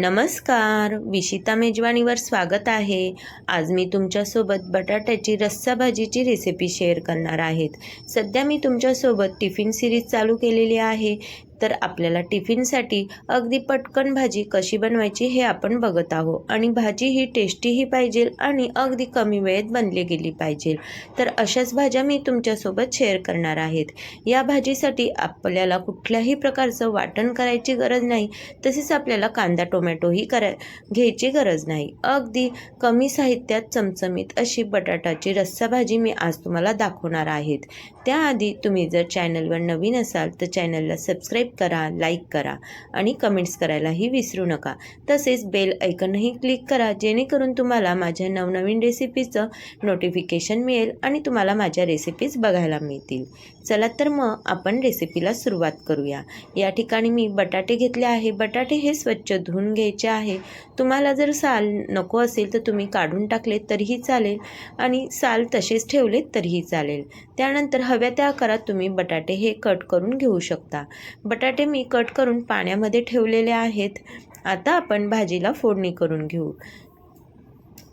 नमस्कार विशिता मेजवानीवर स्वागत आहे. आज मी तुमच्यासोबत बटाट्याची रस्सा भाजीची रेसिपी शेअर करणार आहेत. सध्या मी तुमच्यासोबत टिफिन सिरीज चालू केलेली आहे. तर आपल्याला टिफिनसाठी अगदी पटकन भाजी कशी बनवायची हे आपण बघत आहोत. आणि भाजी ही टेस्टीही पाहिजे आणि अगदी कमी वेळेत बनली गेली पाहिजे. तर अशाच भाज्या मी तुमच्यासोबत शेअर करणार आहेत. या भाजीसाठी आपल्याला कुठल्याही प्रकारचं वाटण करायची गरज नाही. तसेच आपल्याला कांदा टोमॅटोही करा घ्यायची गरज नाही. अगदी कमी साहित्यात चमचमीत अशी बटाटाची रस्सा भाजी मी आज तुम्हाला दाखवणार आहेत. त्याआधी तुम्ही जर चॅनलवर नवीन असाल तर चॅनलला सबस्क्राईब करा लाईक करा आणि कमेंट्स करायलाही विसरू नका. तसेच बेल ऐकनही क्लिक करा जेणेकरून तुम्हाला माझ्या नवनवीन रेसिपीचं नोटिफिकेशन मिळेल आणि तुम्हाला माझ्या रेसिपीज बघायला मिळतील. चला तर मग आपण रेसिपीला सुरुवात करूया. या ठिकाणी मी बटाटे घेतले आहे. बटाटे हे स्वच्छ धुवून घ्यायचे आहे. तुम्हाला जर साल नको असेल तर तुम्ही काढून टाकले तरीही चालेल आणि साल तसेच ठेवले तरीही चालेल. त्यानंतर हव्या त्या आकारात तुम्ही बटाटे हे कट करून घेऊ शकता. बटाटे मी कट करून पाण्यामध्ये ठेवलेले आहेत. आता आपण भाजीला फोडणी करून घेऊ.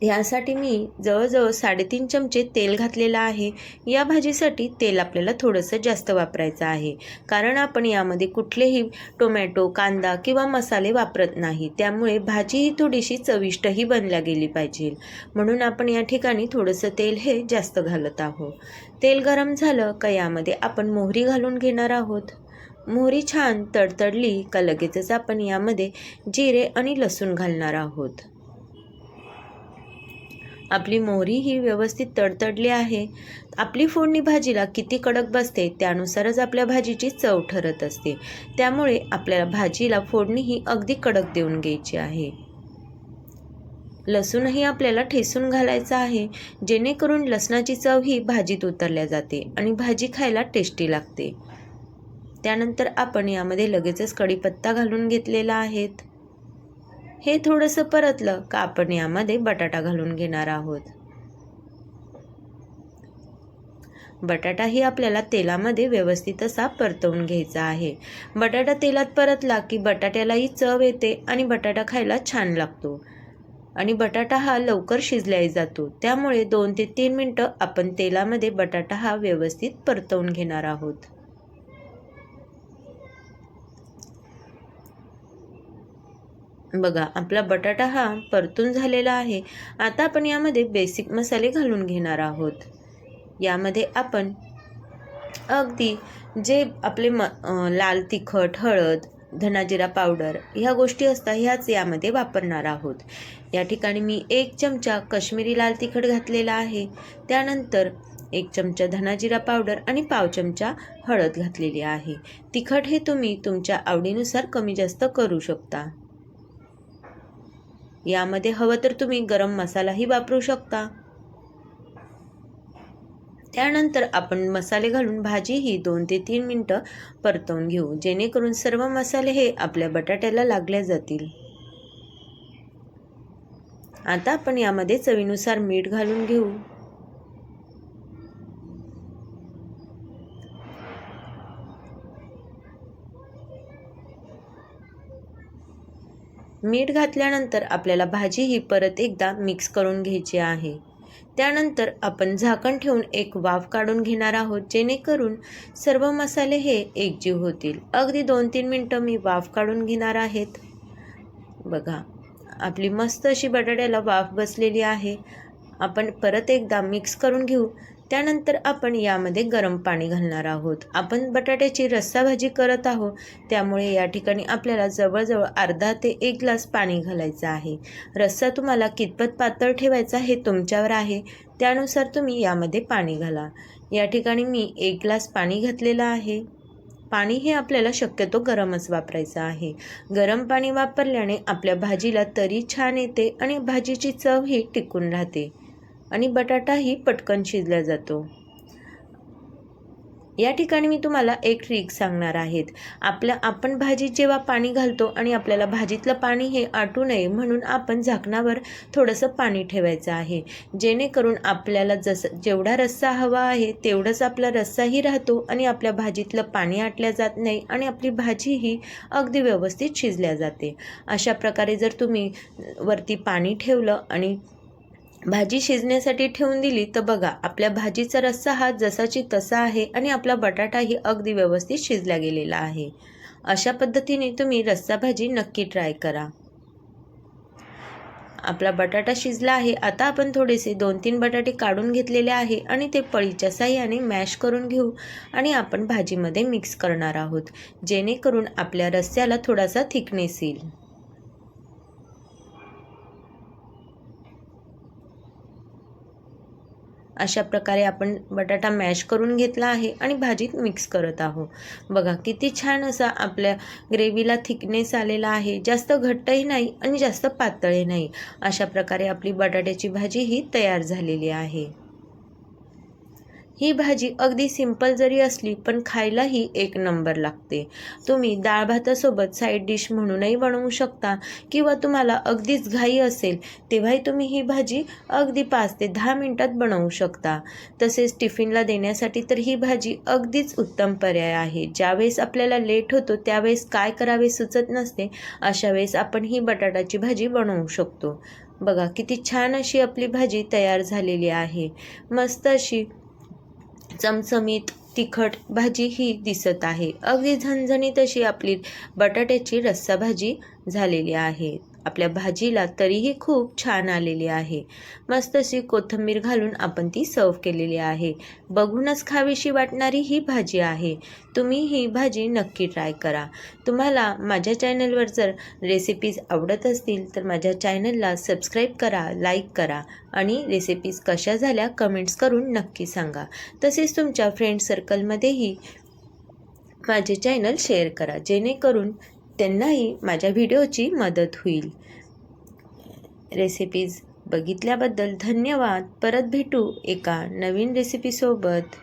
ह्यासाठी मी जवळजवळ साडेतीन चमचे तेल घातलेलं आहे. या भाजीसाठी तेल आपल्याला थोडंसं जास्त वापरायचं आहे. कारण आपण यामध्ये कुठलेही टोमॅटो कांदा किंवा मसाले वापरत नाही. त्यामुळे भाजी ही थोडीशी चविष्टही बनल्या गेली पाहिजे. म्हणून आपण या ठिकाणी थोडंसं तेल हे जास्त घालत आहोत. तेल गरम झालं का यामध्ये आपण मोहरी घालून घेणार आहोत. मोहरी छान तडतडली का लगेचच आपण यामध्ये जिरे आणि लसूण घालणार आहोत. आपली मोहरी ही व्यवस्थित तडतडली आहे. आपली फोडणी भाजीला किती कडक बसते त्यानुसारच आपल्या भाजीची चव ठरत असते. त्यामुळे आपल्याला भाजीला फोडणी ही अगदी कडक देऊन घ्यायची आहे. लसूणही आपल्याला ठेसून घालायचा आहे. जेणेकरून लसणाची चव ही भाजीत उतरल्या जाते आणि भाजी खायला टेस्टी लागते. त्यानंतर आपण यामध्ये लगेचच कढीपत्ता घालून घेतलेला आहेत हे थोडंसं परतलं का आपण यामध्ये बटाटा घालून घेणार आहोत. बटाटाही आपल्याला तेलामध्ये व्यवस्थित असा परतवून घ्यायचा आहे. बटाटा तेलात परतला की बटाट्यालाही चव येते आणि बटाटा खायला छान लागतो. आणि बटाटा हा लवकर शिजलाही जातो. त्यामुळे दोन ते तीन मिनटं आपण तेलामध्ये बटाटा हा व्यवस्थित परतवून घेणार आहोत. बघा आपला बटाटा हा परतून झालेला आहे. आता आपण यामध्ये बेसिक मसाले घालून घेणार आहोत. यामध्ये आपण अगदी जे आपले म लाल तिखट हळद धनाजिरा पावडर ह्या गोष्टी असतात ह्याच यामध्ये वापरणार आहोत. या ठिकाणी मी एक चमचा कश्मीरी लाल तिखट घातलेला आहे. त्यानंतर एक चमचा धनाजिरा पावडर आणि पाव चमचा हळद घातलेली आहे. तिखट हे तुम्ही तुमच्या आवडीनुसार कमी जास्त करू शकता. यामध्ये हवं तर तुम्ही गरम मसालाही वापरू शकता. त्यानंतर आपण मसाले घालून भाजी ही दोन ते तीन मिनटं परतवून घेऊ जेणेकरून सर्व मसाले हे आपल्या बटाट्याला लागले जातील. आता आपण यामध्ये चवीनुसार मीठ घालून घेऊ. मीठ घातल्यानंतर आपल्याला भाजी ही परत एकदा मिक्स करून घ्यायची आहे. त्यानंतर आपण झाकण ठेवून एक वाफ काढून घेणार आहोत जेणेकरून सर्व मसाले हे एकजीव होतील. अगदी दोन तीन मिनटं मी वाफ काढून घेणार आहेत. बघा आपली मस्त अशी बटाट्याला वाफ बसलेली आहे. आपण परत एकदा मिक्स करून घेऊ. त्यानंतर आपण यामध्ये गरम पाणी घालणार आहोत. आपण बटाट्याची रस्सा भाजी करत आहोत. त्यामुळे या ठिकाणी आपल्याला जवळजवळ अर्धा ते एक ग्लास पाणी घालायचं आहे. रस्सा तुम्हाला कितपत पातळ ठेवायचा हे तुमच्यावर आहे. त्यानुसार तुम्ही यामध्ये पाणी घाला. या ठिकाणी मी एक ग्लास पाणी घातलेलं आहे. पाणी हे आपल्याला शक्यतो गरमच वापरायचं आहे. गरम पाणी वापरल्याने आपल्या भाजीला तरी छान येते आणि भाजीची चव ही टिकून राहते. आणि बटाटाही पटकन शिजला जातो. या ठिकाणी मी तुम्हाला एक ट्रिक सांगणार आहेत. आपल्या आपण भाजीत जेव्हा पाणी घालतो आणि आपल्याला भाजीतलं पाणी हे आटू नये म्हणून आपण झाकणावर थोडंसं पाणी ठेवायचं आहे. जेणेकरून आपल्याला जसं जेवढा रस्सा हवा आहे तेवढंच आपला रस्साही राहतो आणि आपल्या भाजीतलं पाणी आटल्या जात नाही आणि आपली भाजीही अगदी व्यवस्थित शिजल्या जाते. अशा प्रकारे जर तुम्ही वरती पाणी ठेवलं आणि भाजी शिजण्यासाठी ठेवून दिली तर बघा आपल्या भाजीचा रस्सा हा जसाची तसा आहे आणि आपला बटाटाही अगदी व्यवस्थित शिजला गेलेला आहे. अशा पद्धतीने तुम्ही रस्सा भाजी नक्की ट्राय करा. आपला बटाटा शिजला आहे. आता आपण थोडेसे दोन तीन बटाटे काढून घेतलेले आहे आणि ते पळीच्या साह्याने मॅश करून घेऊ आणि आपण भाजीमध्ये मिक्स करणार आहोत जेणेकरून आपल्या रस्स्याला थोडासा थिकनेस येईल. अशा प्रकारे आपण बटाटा मॅश करून घेतला आहे आणि भाजीत मिक्स करत आहोत. बघा किती छान असा आपल्या ग्रेव्हीला थिकनेस आलेला आहे. जास्त घट्टही नाही आणि जास्त पातळही नाही. अशा प्रकारे आपली बटाट्याची भाजी ही तयार झालेली आहे. ही भाजी अगदी सिंपल जरी असली पण खायलाही एक नंबर लागते. तुम्ही डाळ भातासोबत साईड डिश म्हणूनही बनवू शकता किंवा तुम्हाला अगदीच घाई असेल तेव्हाही तुम्ही ही भाजी अगदी पाच ते दहा मिनटात बनवू शकता. तसेच टिफिनला देण्यासाठी तर ही भाजी अगदीच उत्तम पर्याय आहे. ज्यावेळेस आपल्याला लेट होतो त्यावेळेस काय करावे सुचत नसते अशा वेळेस आपण ही बटाटाची भाजी बनवू शकतो. बघा किती छान अशी आपली भाजी तयार झालेली आहे. मस्त अशी चमचमीत तिखट भाजी ही दिसत आहे. अगदी झणझणीत अशी आपली बटाट्याची रस्सा भाजी झालेली आहे. आपल्या भाजीला तरीही खूप छान आलेली आहे. मस्त अशी कोथिंबीर घालून आपण ती सर्व केलेली आहे. बघूनच खावीशी वाटणारी ही भाजी आहे. तुम्ही ही भाजी नक्की ट्राय करा. तुम्हाला माझ्या चॅनलवर जर रेसिपीज आवडत असतील तर माझ्या चॅनलला सबस्क्राईब करा लाईक करा आणि रेसिपीज कशा झाल्या कमेंट्स करून नक्की सांगा. तसेच तुमच्या फ्रेंड सर्कलमध्येही माझे चॅनल शेअर करा जेणेकरून त्यांनाही माझ्या व्हिडिओची मदत होईल. रेसिपीज बघितल्याबद्दल धन्यवाद. परत भेटू एका नवीन रेसिपीसोबत